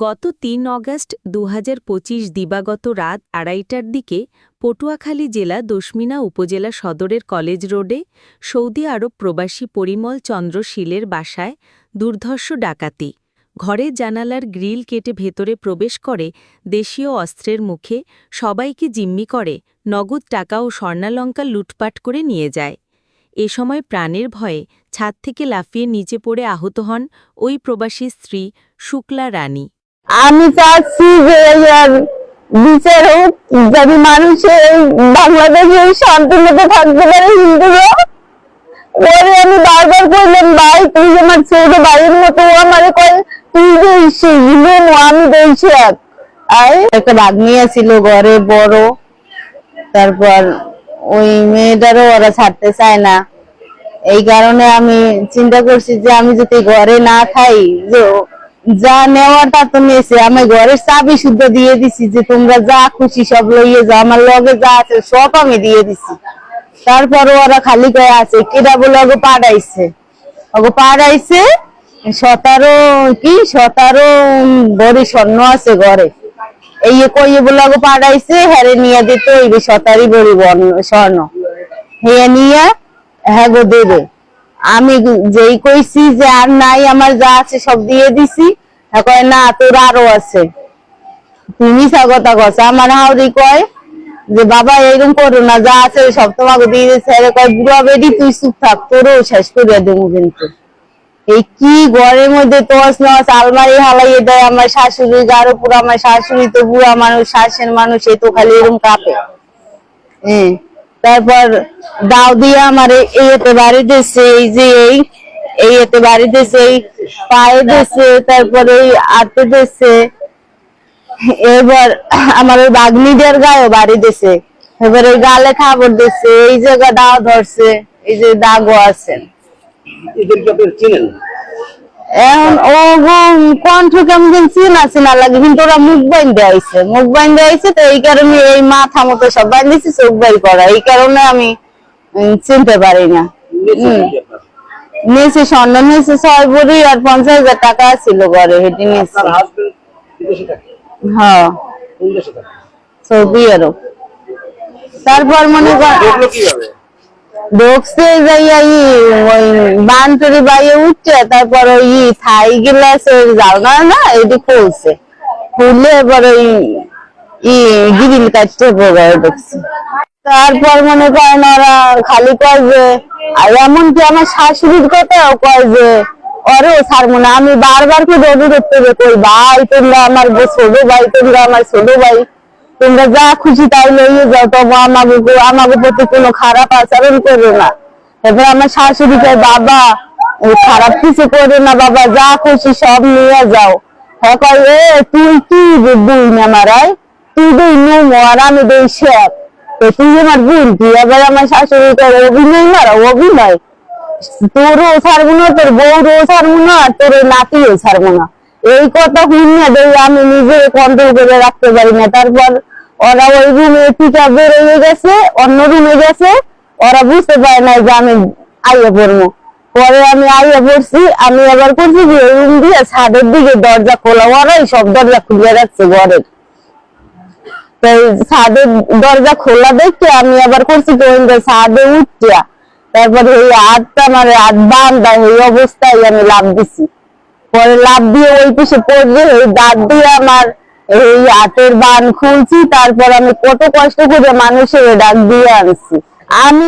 গত তিন অগাস্ট দু দিবাগত রাত আড়াইটার দিকে পটুয়াখালী জেলা দশমিনা উপজেলা সদরের কলেজ রোডে সৌদি আরব প্রবাসী পরিমল চন্দ্র শীলের বাসায় দুর্ধর্ষ ডাকাতি। ঘরের জানালার গ্রিল কেটে ভেতরে প্রবেশ করে দেশীয় অস্ত্রের মুখে সবাইকে জিম্মি করে, নগদ টাকা ও স্বর্ণালঙ্কা লুটপাট করে নিয়ে যায়। এ সময় প্রাণের ভয়ে ছাদ থেকে লাফিয়ে নিচে পড়ে আহত হন ওই প্রবাসী স্ত্রী শুক্লা রানী। আমি চাচ্ছি যে বিচার হোক, যদি মানুষের এই বাংলাদেশে এই শান্তি মতো থাকতে পারে হিন্দুরা। ওরে আমি বারবার করলাম ভাই, তুই আমার ছোট ভাইয়ের মতো আমারে কয়, তুই দেইছি হিন্দু আমি দেইছি এক। আই একটা ভাগ্নি ছিল ঘরে, বড়। তারপর ওই মেয়েটারও ওরা ছাড়তে চায় না। এই কারণে আমি চিন্তা করছি যে, আমি যদি ঘরে না খাই, যে যা নেওয়াটা তো নিয়েছে। আমি ঘরের চাবি শুদ্ধ দিয়ে দিছি যে তোমরা যা খুশি সব লইয়ে যাও। আমার লগে যা আছে সব আমি দিয়ে দিছি। তারপরে ওরা খালি করে আছে। কেটা বলে ওকে পাঠাইছে ওকে পাঠাইছে সতেরো, কি? সতেরো ভরি স্বর্ণ আছে ঘরে। এই কইয়ে বলে ওকে পাঠাইছে হ্যারে নিয়ে দিতে হইবে সতারি বর্ণ- স্বর্ণ। হ্যাঁ নিয়ে হ্যাঁ গো দেবে। আমি যেই কইছি যে আর নাই, আমার যা আছে সব দিয়ে দিছি। কয়, না, তোর আরও আছে। তুমি স্বাগতা কছ আমার হাওড়ি কয় যে, বাবা, এরকম করো না, যা আছে সব তোমাকে দিয়ে দিচ্ছে আরে কয়, বুড়া বেডি তুই চুপ থাক, তোরও শেষ করে দেবো কিন্তু। এই কি ঘরের মধ্যে তোস নস, আলমারি হালাইয়ে দেয় আমার শাশুড়ি গারো পুরো আমার শাশুড়ি তো বুড়া মানুষ, শাসের মানুষ এই তো খালি এরকম কাঁপে। হ্যাঁ। তারপর দাও দিয়ে আমার এই এতে বাড়ি দিচ্ছে এই যে এই এই এতে বাড়ি দিচ্ছে এই পায়ে দিচ্ছে তারপরে এই আটে দিচ্ছে এবার আমার ওই বাগনিদের গায়ে বাড়ি দিছে। এবার ওই গালে খাবার দিচ্ছে এই জায়গা দাও ধরছে, এই যে দাগও আছে এদেরকে আপনি চিনেন? এখন ও কণ্ঠ কেমন যেন চেনা চেনা লাগে কিন্তু ওরা মুখ বাইন্দে আইছে। মুখ বাইন্দে আইছে তো এই কারণে এই মাথা মতো সব বাইন্দিছে চোখ বাই করা। এই কারণে আমি চিনতে পারি না। নিয়েছে স্বর্ণ নিয়েছে ছয় ভরি আর পঞ্চাশ হাজার টাকা ছিল ঘরে হেঁটে নিয়েছে। হ্যাঁ। Saudi Arab. তারপর মনে কর দেখল কীভাবে? ঢুকছে যাইয়া ই ওই বানটরি বাইয়ে উঠছে তারপর ওই থাই গিলাসের জালনা না, এটি খুলছে। খুললে এবার ওই ই গিরিল কাটতে পড়ে ঢুকছে তারপর মনে করেন ওরা খালি কয় যে, আর এমনকি আমার শাশুড়ির কথাও কয় যে ওরে ছাড়বো না আমি বারবার করে অনুরোধ করে কই ভাই তোমরা আমার ছোট ভাই তোমরা আমার ছোট ভাই। তোমরা যা খুশি তাই লইয়ে যাও, তবু আমাকে আমাকে প্রতি কোনো খারাপ আচরণ করো না। এবার আমার শাশুড়ি বাবা খারাপ কিছু করো না, বাবা, যা খুশি সব নিয়ে যাও। হ্যাঁ এ, তুই কি দুই না মারাই? তুই দুই নুমো আর আমি দুই শেখ তুই আমার বোন কি এবার আমার শাশুড়ি কয়, অভিনয় মারা, অভিনয়। তোরও ছাড়বো না, তোর বউরও ছাড়বো না তোর নাতিও ছাড়বো না। এই কথা শুনে দেই, আমি নিজে কন্ট্রোল করে রাখতে পারি না। তারপর ওরা ওই রুমে থেকে বেরোয় গেছে, অন্য রুমে গেছে, ওরা বুঝতে পারে না যে আমি আইয়ে পড়ব। পরে আমি আইয়ে পড়ছি, আমি আবার করছি যে রুম দিয়ে ছাদের দিকে দরজা খোলা ওরাই সব দরজা খুলে যাচ্ছে ঘরের তো এই ছাদের দরজা খোলা দেখে আমি আবার করছি যে ছাদে উঠিয়া, তারপরে ওই হাতটা আমার হাত বান্ধা এই অবস্থায় আমি লাভ দিছি। পরে লাভ দিয়ে ওই পিছে পড়বে ওই দাঁত দিয়ে আমার এই আতের বান খুলছি তারপর আমি কত কষ্ট করে মানুষের ডাক দিয়ে আনছি। আমি